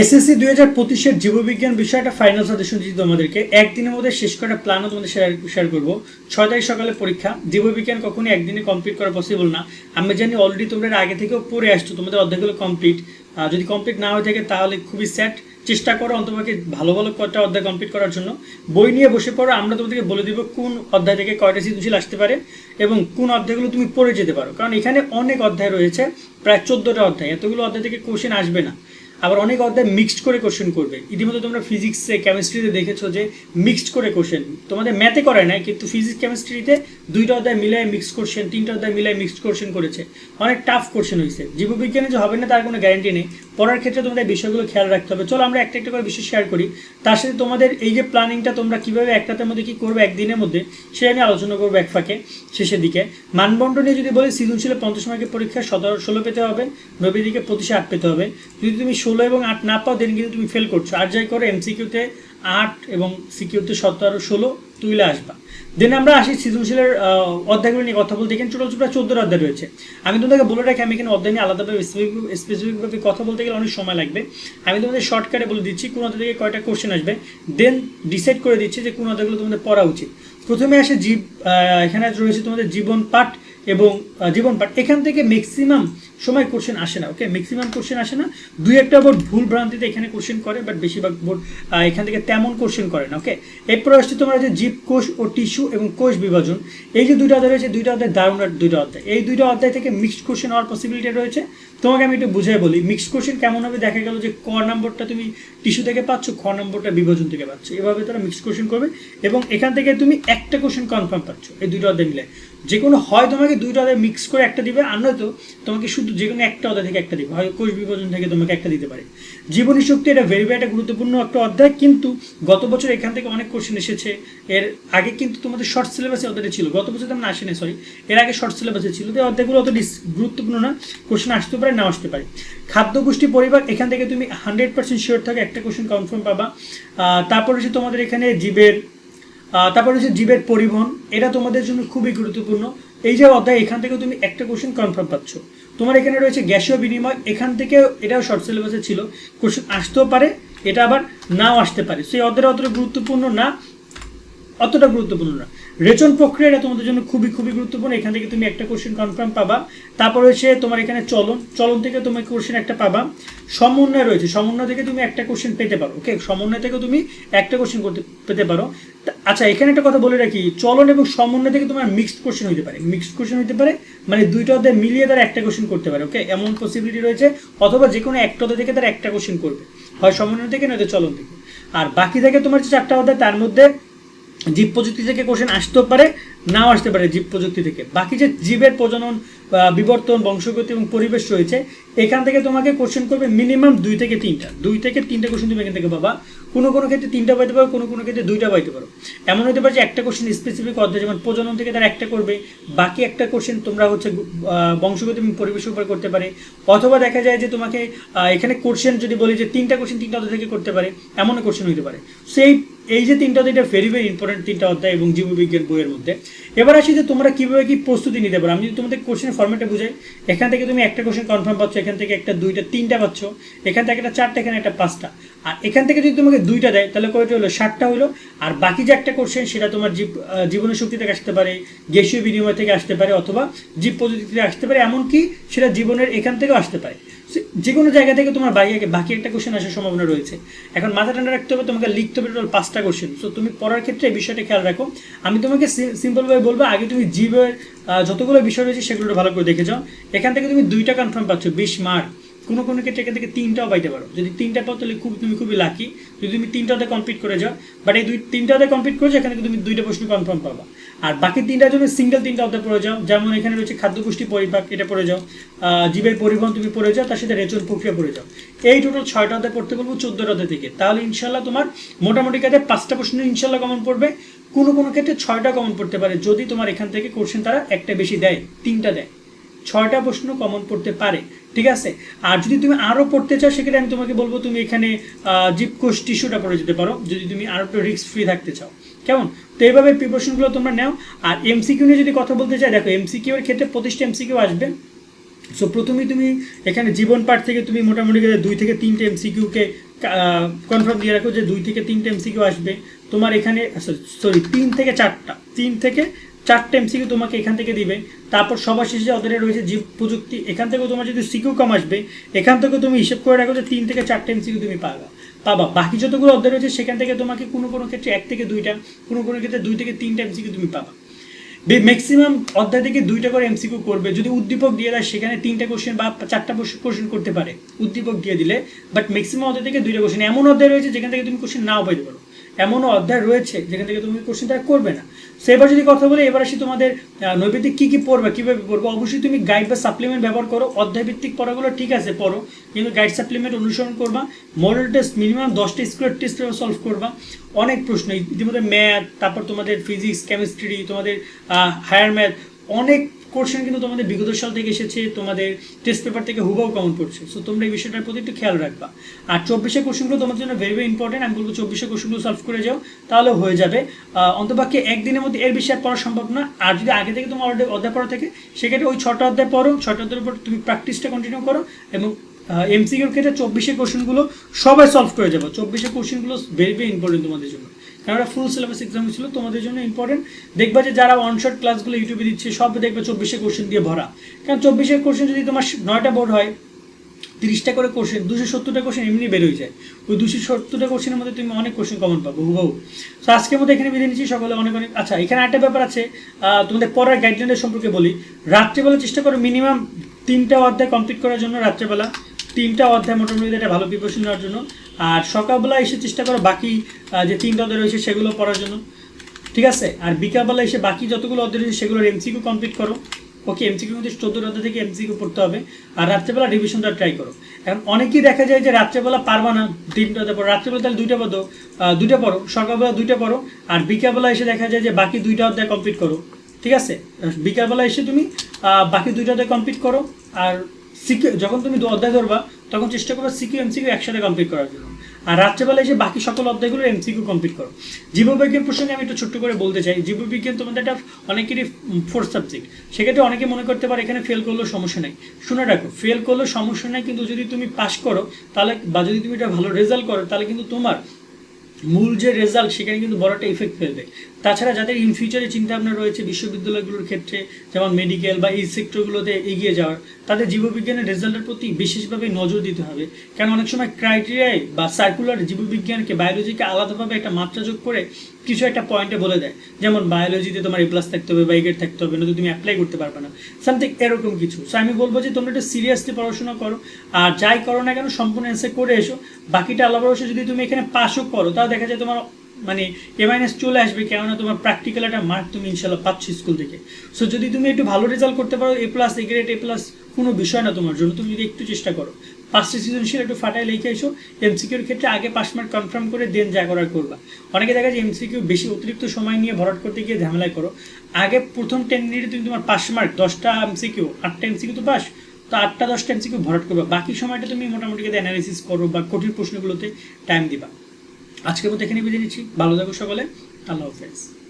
SSC দুই হাজার পঁচিশের জীববিজ্ঞান বিষয়টা ফাইনাল সাজেশন দিচ্ছি তোমাদেরকে। একদিনের মধ্যে শেষ করার প্ল্যানও তোমাদের শেয়ার শেয়ার করব। ছয় তারিখ সকালে পরীক্ষা। জীববিজ্ঞান কখনোই একদিনে কমপ্লিট করা পসিবল না। আমি জানি অলরেডি তোমরা আগে থেকেও পড়ে আসছো, তোমাদের অর্ধেকগুলো কমপ্লিট যদি কমপ্লিট না হয়ে থাকে তাহলে খুবই স্যাট চেষ্টা করো অন্তপক্ষে ভালো ভালো কয়টা অধ্যায় কমপ্লিট করার জন্য। বই নিয়ে বসে পড়ো, আমরা তোমাদেরকে বলে দিব কোন অধ্যায় থেকে কয়টা সৃজনশীল আসতে পারে এবং কোন অধ্যায়গুলো তুমি পড়ে যেতে পারো। কারণ এখানে অনেক অধ্যায় রয়েছে, প্রায় চোদ্দোটা অধ্যায়। এতগুলো অধ্যায় থেকে কোশ্চেন আসবে না। আবার অনেক অধ্যায় মিক্সড করে কোশ্চেন করবে। ইতিমধ্যে তোমরা ফিজিক্সে কেমিস্ট্রিতে দেখেছ যে মিক্সড করে কোশ্চেন তোমাদের ম্যাথে করে নাই, কিন্তু ফিজিক্স কেমিস্ট্রিতে দুইটা অধ্যায় মিলাই মিক্স কোশ্চেন তিনটা অধ্যায় মিলাই মিক্সড কোশ্চেন করেছে। অনেক টাফ কোশ্চেন হয়েছে। জীববিজ্ঞানে যে হবে না, তার কোনো গ্যারান্টি নেই। পড়ার ক্ষেত্রে তোমাদের বিষয়গুলো খেয়াল রাখতে হবে। চলো আমরা একটা একটা করে বিষয় শেয়ার করি। তার সাথে তোমাদের এই যে প্ল্যানিংটা তোমরা কীভাবে একটাতের মধ্যে কী করবে একদিনের মধ্যে সেটা নিয়ে আলোচনা করব এক ফাঁকে শেষের দিকে। মানবন্ড নিয়ে যদি বলি, সৃজনশীলে পঞ্চাশ মার্কের পরীক্ষা সতেরো, ষোলো পেতে হবে নবী দিকে পঁচিশে আট পেতে হবে। যদি তুমি ষোলো এবং আট না পাও দেন কিন্তু তুমি ফেল করছ। আর যাই করো এমসিকিউতে আট এবং সিকিউতে সতেরো, ষোলো, তুইলে আসবা। দেন আমরা আসি সৃজনশীলের অধ্যায়গুলো নিয়ে কথা বলতে। এখানে ছোটো ছোটো চোদ্দোর অধ্যায় রয়েছে। আমি তোমাদেরকে বলে রাখি, আমি এখানে অধ্যায় নিয়ে আলাদাভাবে স্পেসিফিকভাবে কথা বলতে গেলে অনেক সময় লাগবে। আমি তোমাদের শর্টকাটে বলে দিচ্ছি, কোন অধ্যায় থেকে কয়টা কোশ্চেন আসবে। দেন ডিসাইড করে দিচ্ছি যে কোন অধ্যায়গুলো তোমাদের পড়া উচিত। প্রথমে আসে জীব এখানে রয়েছে তোমাদের জীবন পাঠ এবং জীবন পাঠ এখান থেকে ম্যাক্সিমাম সময় কোশ্চেন আসে না ওকে ম্যাক্সিমাম কোশ্চেন আসে না। দুই একটা বোর্ড ভুল ভ্রান্তিতে এখানে কোশ্চেন করে বাট বেশিরভাগ বোর্ড এখান থেকে তেমন কোশ্চেন করে না ওকে এরপর আসছে তোমার যে জীব, কোষ ও টিস্যু এবং কোষ বিভাজন, এই যে দুইটা অধ্যায় রয়েছে, দুইটা অধ্যায় দারুণ দুইটা অধ্যায়। এই দুইটা অধ্যায় থেকে মিক্সড কোশ্চেন হওয়ার পসিবিলিটি রয়েছে। তোমাকে আমি একটু বুঝাই বলি মিক্সড কোশ্চেন কেমন হবে? দেখা গেল যে ক নম্বরটা তুমি টিস্যু থেকে পাচ্ছ, খ নম্বরটা বিভাজন থেকে পাচ্ছ। এভাবে তারা মিক্সড কোশ্চেন করবে এবং এখান থেকে তুমি একটা কোশ্চেন কনফার্ম পাচ্ছ, এই দুইটা অধ্যায় মিলে। যে কোনো হয় তোমাকে দুইটা অধ্যায় মিক্স করে একটা দিবে, আর নয়তো তোমাকে শুধু যে কোনো একটা অধ্যায় থেকে একটা দিবে। হয় কোষ বিভাজন থেকে তোমাকে একটা দিতে পারে। জীবনী শক্তি এটা ভেরি একটা গুরুত্বপূর্ণ একটা অধ্যায়, কিন্তু গত বছর এখান থেকে অনেক কোশ্চেন এসেছে। এর আগে কিন্তু তোমাদের শর্ট সিলেবাসে অধ্যায়টা ছিল। গত বছর তেমন আসেনি সরি এর আগে শর্ট সিলেবাসে ছিল। তো অধ্যায়গুলো অত গুরুত্বপূর্ণ না। কোশ্চেন আসতে পারে না আসতে পারে। খাদ্য পুষ্টি পরিবার, এখান থেকে তুমি হান্ড্রেড পার্সেন্ট শিওর থাকে, একটা কোশ্চেন কনফার্ম পাবা। তারপর হচ্ছে তোমাদের এখানে জীবের তারপর হচ্ছে জীবের পরিবহন, এটা তোমাদের জন্য খুবই গুরুত্বপূর্ণ। এই যে অধ্যায়, এখান থেকে তুমি একটা কোশ্চেন কনফার্ম পাচ্ছ। তোমার এখানে রয়েছে গ্যাসীয় বিনিময়, এখান থেকে এটাও শর্ট সিলেবাসে ছিল। কোশ্চেন আসতেও পারে, এটা আবার নাও আসতে পারে। সেই অধ্যায়টা অতটা গুরুত্বপূর্ণ না, অতটা গুরুত্বপূর্ণ না। রেচন প্রক্রিয়াটা তোমাদের জন্য খুবই খুবই গুরুত্বপূর্ণ। এখান থেকে তুমি একটা কোশ্চেন কনফার্ম পাবা। তারপর হচ্ছে তোমার এখানে চলন চলন থেকে তুমি কোশ্চেন একটা পাবা। সমন্বয় রয়েছে, সমন্বয় থেকে তুমি একটা কোশ্চেন পেতে পারো ওকে সমন্বয় থেকে তুমি একটা কোশ্চেন করতে, পেতে পারো। আচ্ছা এখানে একটা কথা বলে রাখি, চলন এবং সমন্বয় থেকে তোমার মিক্সড কোশ্চেন হতে পারে। মিক্সড কোশ্চেন হতে পারে মানে দুইটা অধ্যায় মিলিয়ে তারা একটা কোশ্চেন করতে পারে ওকে এমন পসিবিলিটি রয়েছে, অথবা যে কোনো একটা অধ্যায় থেকে তারা একটা কোশ্চেন করবে। হয় সমন্বয় থেকে, নয়তো চলন থেকে। আর বাকি থেকে তোমার যে চারটা অধ্যায়, তার মধ্যে জীব প্রযুক্তি থেকে কোশ্চেন আসতেও পারে, নাও আসতে পারে জীব প্রযুক্তি থেকে। বাকি যে জীবের প্রজনন বিবর্তন, বংশগতি এবং পরিবেশ রয়েছে, এখান থেকে তোমাকে কোশ্চেন করবে মিনিমাম দুই থেকে তিনটা। দুই থেকে তিনটা কোশ্চেন তুমি এখান থেকে পাবা। কোনো কোনো ক্ষেত্রে তিনটা পাইতে পারো, কোনো কোনো ক্ষেত্রে দুইটা পাইতে পারো। এমন হতে পারে যে একটা কোশ্চেন স্পেসিফিক অধ্যায়, যেমন প্রজনন থেকে তারা একটা করবে, বাকি একটা কোশ্চেন তোমরা হচ্ছে বংশগত পরিবেশের উপর করতে পারে। অথবা দেখা যায় যে তোমাকে এখানে কোশ্চেন যদি বলি যে তিনটা কোশ্চেন তিনটা অধ্যায় থেকে করতে পারে, এমনও কোশ্চেন হতে পারে। সেই এই যে তিনটা অধ্যায় এটা ভেরি ভেরি ইম্পর্টেন্ট তিনটা অধ্যায় এবং জীববিজ্ঞান বইয়ের মধ্যে। এবার আসি যে তোমরা কীভাবে কি প্রস্তুতি নিতে পারো। আমি যদি তোমাদের কোশ্চেন ফর্মেটটা বুঝাই, এখান থেকে তুমি একটা কোশ্চেন কনফার্ম পাচ্ছ, এখান থেকে একটা, দুইটা, তিনটা পাচ্ছ, এখান থেকে একটা, চারটা, এখানে একটা, পাঁচটা। আর এখান থেকে যদি তোমাকে দুইটা দেয়, তাহলে কয়টা হলো? ষাটটা হলো। আর বাকি যে একটা কোশ্চেন সেটা তোমার জীব জীবনের শক্তি থেকে আসতে পারে, গ্যাসীয় বিনিময় থেকে আসতে পারে, অথবা জীব প্রযুক্তি থেকে আসতে পারে, এমনকি সেটা জীবনের এখান থেকেও আসতে পারে। যে কোনো জায়গা থেকে তোমার বাকি বাকি একটা কোশ্চেন আসার সম্ভাবনা রয়েছে। এখন মাথা ঠান্ডা রাখতে হবে, তোমাকে লিখতে হবে টোটাল পাঁচটা কোশ্চেন সো তুমি পড়ার ক্ষেত্রে এই বিষয়টা খেয়াল রাখো। আমি তোমাকে সিম্পলভাবে বলব, আগে তুমি জীবের যতগুলো বিষয় রয়েছে সেগুলো ভালো করে দেখে যাও। এখান থেকে তুমি দুইটা কনফার্ম পাচ্ছ, বিশ মার্ক কোনো কোনো ক্ষেত্রে এখান থেকে তিনটাও পাইতে পারো। যদি তিনটা পাও তাহলে খুব তুমি খুবই লাকি যদি তুমি তিনটাতে কমপ্লিট করে যাও বাট এই দুই তিনটাতে কমপ্লিট করেছ এখান তুমি দুইটা প্রশ্ন কনফার্ম পাবা। আর বাকি তিনটা জন্য সিঙ্গেল তিনটা অধ্যায় পড়ে যাও। যেমন এখানে রয়েছে খাদ্য পুষ্টি পরিপাক, এটা পড়ে যাও। জীবের পরিবহন তুমি পড়ে যাও, তার সাথে রেচন প্রক্রিয়া পড়ে যাও। এই টোটাল ছয়টা অধ্যায় পড়তে বলব, চোদ্দটা অধ্যায় থেকে। তাহলে ইনশাল্লাহ তোমার মোটামুটি কাজে পাঁচটা প্রশ্ন ইনশাল্লাহ কমন পড়বে। কোনো কোনো ক্ষেত্রে ছয়টা কমন পড়তে পারে। যদি তোমার এখান থেকে কোশ্চেন তারা একটা বেশি দেয়, তিনটা দেয়। ছয়টা প্রশ্ন কমন পড়তে পারে ঠিক আছে? আর যদি তুমি আরও পড়তে চাও সেক্ষেত্রে আমি তোমাকে বলব তুমি এখানে আহ, জীবকোষ টিস্যুটা পড়ে যেতে পারো যদি তুমি আরও একটু রিস্ক ফ্রি থাকতে চাও। কেমন? তো এইভাবে প্রিপারেশনগুলো তোমরা নাও। আর এমসিকিউ নিয়ে যদি কথা বলতে চাই দেখো এমসিকিউ এর ক্ষেত্রে প্রতিষ্ঠা এমসিকিউ আসবে। সো প্রথমেই তুমি এখানে জীবন পাঠ থেকে তুমি মোটামুটি গেলে দুই থেকে তিনটে এমসিকিউকে কনফার্ম দিয়ে রাখো যে দুই থেকে তিনটে এমসিকিউ আসবে। তোমার এখানে সরি তিন থেকে চারটা তিন থেকে চারটে এমসিকিউ তোমাকে এখান থেকে দিবে। তারপর সবার শেষে ওদের রয়েছে জীব প্রযুক্তি, এখান থেকেও তোমার যদি সিকিউ কম আসবে, এখান থেকেও তুমি হিসেব করে রাখো যে তিন থেকে চারটে এমসিকিউ তুমি পাবা। পাবা। বাকি যতগুলো অধ্যায় রয়েছে, সেখান থেকে তোমাকে কোনো কোনো ক্ষেত্রে এক থেকে দুইটা, কোনো কোনো ক্ষেত্রে দুই থেকে তিনটা এমসিকিউ তুমি পাবা। ম্যাক্সিমাম অধ্যায় থেকে দুইটা করে এমসিকিউ করবে। যদি উদ্দীপক দিয়ে দেয়, সেখানে তিনটা কোশ্চেন বা চারটা কোশ্চেন করতে পারে উদ্দীপক দিয়ে দিলে। বাট ম্যাক্সিমাম অধ্যায় থেকে দুইটা কোশ্চেন এমন অধ্যায় রয়েছে যেখান থেকে তুমি কোশ্চেন নাও পাইতে পারো। এমনও অধ্যায় রয়েছে যেখান থেকে তুমি কোশ্চেন তারা করবে না। সো এবার যদি কথা বলি, এবার আসি তোমাদের নৈবেদিক কী কী পড়বে, কীভাবে পড়ব? অবশ্যই তুমি গাইড বা সাপ্লিমেন্ট ব্যবহার করো, অধ্যায়ভিত্তিক পড়াগুলো ঠিক আছে, পড়ো। কিন্তু গাইড সাপ্লিমেন্ট অনুসরণ করবা মডেল টেস্ট মিনিমাম দশটা স্কুলের টেস্ট সলভ করবা। অনেক প্রশ্ন, ইতিমধ্যে ম্যাথ তারপর তোমাদের ফিজিক্স কেমিস্ট্রি তোমাদের হায়ার ম্যাথ অনেক কোশ্চেন কিন্তু তোমাদের বিগত সাল থেকে এসেছে, তোমাদের টেস্ট পেপার থেকে হুবাও কমন পড়ছে সো তোমরা এই বিষয়টার প্রতি একটু খেয়াল রাখবা। আর চব্বিশে কোশ্চেনগুলো তোমাদের জন্য ভেরি ভেরি ইম্পর্টেন্ট আমি বলব চব্বিশে কোশ্চেনগুলো সলভ করে যাও, তাহলে হয়ে যাবে। অন্তপক্ষে একদিনের মধ্যে এর বেশি আর পড়া সম্ভব না। আর যদি আগে থেকে তোমার অধ্যায় অধ্যায় পড়া থাকে, সেক্ষেত্রে ওই ছটা অধ্যায় পড়ো, ছটা অধ্যায়ের উপর তুমি প্র্যাকটিসটা কন্টিনিউ করো এবং এমসিকিউর ক্ষেত্রে চব্বিশে কোশ্চেনগুলো সবাই সলভ করে যাব। চব্বিশে কোশ্চেনগুলো ভেরি ভেরি ইম্পর্টেন্ট তোমাদের জন্য। কারণ ফুল সিলেবাস এক্সাম ছিল, তোমাদের জন্য ইম্পর্টেন্ট দেখবা যে যারা ওয়ান শট ক্লাসগুলো ইউটিউবে দিচ্ছে, সব দেখবে চব্বিশে কোশ্চেন দিয়ে ভরা। কারণ চব্বিশে কোশ্চেন যদি তোমার নয়টা বোর্ড হয়, তিরিশটা করে কোশ্চেন দুশো সত্তরটা কোশ্চেন এমনি বের হয়ে যায়। ওই দুশো সত্তরটা কোশ্চেনের মধ্যে তুমি অনেক কোশ্চেন কমন পাবো, হুবাহু। তো আজকের মধ্যে এখানে বেঁধে নিচ্ছি, সকলে অনেক অনেক আচ্ছা এখানে একটা ব্যাপার আছে তোমাদের পড়ার গাইডলাইনের সম্পর্কে বলি। রাত্রেবেলা চেষ্টা করো মিনিমাম তিনটা অধ্যায় কমপ্লিট করার জন্য, রাত্রেবেলা। তিনটা অধ্যায় মোটামুটি একটা ভালো প্রিপারেশন নেওয়ার জন্য। আর সকালবেলা এসে চেষ্টা করো বাকি যে তিনটা অধ্যায় রয়েছে সেগুলো পড়ার জন্য। ঠিক আছে? আর বিকালবেলা এসে বাকি যতগুলো অধ্যায় রয়েছে সেগুলোর এমসিকিউ কমপ্লিট করো। ওকে এমসিকিউ মধ্যে চোদ্দ অধ্যায় থেকে এমসিকিউ পড়তে হবে। আর রাত্রেবেলা রিভিশন দেওয়ার ট্রাই করো। এখন অনেকেই দেখা যায় যে রাত্রেবেলা পারবা না তিনটা অধ্যায় পড়ো রাত্রেবেলা তাহলে দুইটা পড়ো দুইটা পড়ো, সকালবেলা দুইটা পড়ো। আর বিকালবেলা এসে দেখা যায় যে বাকি দুইটা অধ্যায় কমপ্লিট করো। ঠিক আছে? বিকালবেলা এসে তুমি বাকি দুইটা অধ্যায় কমপ্লিট করো। আর সিকিউ যখন তুমি অধ্যায় ধরবা তখন চেষ্টা করো সিকিউ এমসিকিউ একসাথে কমপ্লিট করার জন্য। আর রাত্রেবেলা এসে বাকি সকল অধ্যায়গুলো এমসিকিউ কমপ্লিট করো। জীববিজ্ঞান প্রসঙ্গে আমি একটু ছোট্ট করে বলতে চাই, জীববিজ্ঞান তোমাদের একটা অনেকেরই ফোর্থ সাবজেক্ট সেক্ষেত্রে অনেকে মনে করতে পারে এখানে ফেল করলেও সমস্যা নেই। শুনে রাখো ফেল করলেও সমস্যা নেই, কিন্তু যদি তুমি পাস করো, তাহলে বা যদি তুমি এটা ভালো রেজাল্ট করো, তাহলে কিন্তু তোমার মূল যে রেজাল্ট সেখানে কিন্তু বড় একটা ইফেক্ট ফেলবে। তাছাড়া যাদের ইন ফিউচারে চিন্তাভাবনা রয়েছে বিশ্ববিদ্যালয়গুলোর ক্ষেত্রে, যেমন মেডিকেল বা এই সেক্টরগুলোতে এগিয়ে যাওয়ার, তাদের জীববিজ্ঞানের রেজাল্টের প্রতি বিশেষভাবে নজর দিতে হবে। কারণ অনেক সময় ক্রাইটেরিয়ায় বা সার্কুলার জীববিজ্ঞানকে বায়োলজিকে আলাদাভাবে একটা মাত্রা যোগ করে কিছু একটা পয়েন্টে বলে দেয়। যেমন বায়োলজিতে তোমার এ প্লাস থাকতে হবে বা এগেট থাকতে হবে, নয়তো তুমি অ্যাপ্লাই করতে পারবে না। সামথিং এরকম কিছু। সো আমি বলব যে তোমরা একটু সিরিয়াসলি পড়াশোনা করো। আর যাই করো না কেন, সম্পূর্ণ অ্যান্সার করে এসো। বাকিটা আলাদা যদি তুমি এখানে পাসও করো, তাও দেখা যায় তোমার মানে এ মাইনাস চলে আসবে কেননা তোমার প্র্যাকটিক্যাল একটা মার্ক তুমি ইনশাল্লাহ পাচ্ছ স্কুল থেকে। সো যদি তুমি একটু ভালো রেজাল্ট করতে পারো A plus A grade A plus কোনো বিষয় না তোমার জন্য। তুমি যদি একটু চেষ্টা করো পাঁচটি সৃজনশীল একটু ফাটায় লিখে এসো এমসিকিউর ক্ষেত্রে আগে পাস মার্ক কনফার্ম করে দেন যা করার করবা। অনেকে দেখা যায় এমসিকিউ বেশি অতিরিক্ত সময় নিয়ে ভরাট করতে গিয়ে ঝামেলায় করো। আগে প্রথম টেন মিনিটে তুমি তোমার পাস মার্ক দশটা এমসিকিউ আটটা এমসিকিউ তো পাস তো আটটা, দশটা এমসিকিউ ভরাট করবা। বাকি সময়টা তুমি মোটামুটি অ্যানালিসিস করো বা কঠিন প্রশ্নগুলোতে টাইম দিবা। আজকের মতো এখানে বিদায় নিচ্ছি। ভালো থাকো সকলে। আল্লাহ হাফেজ।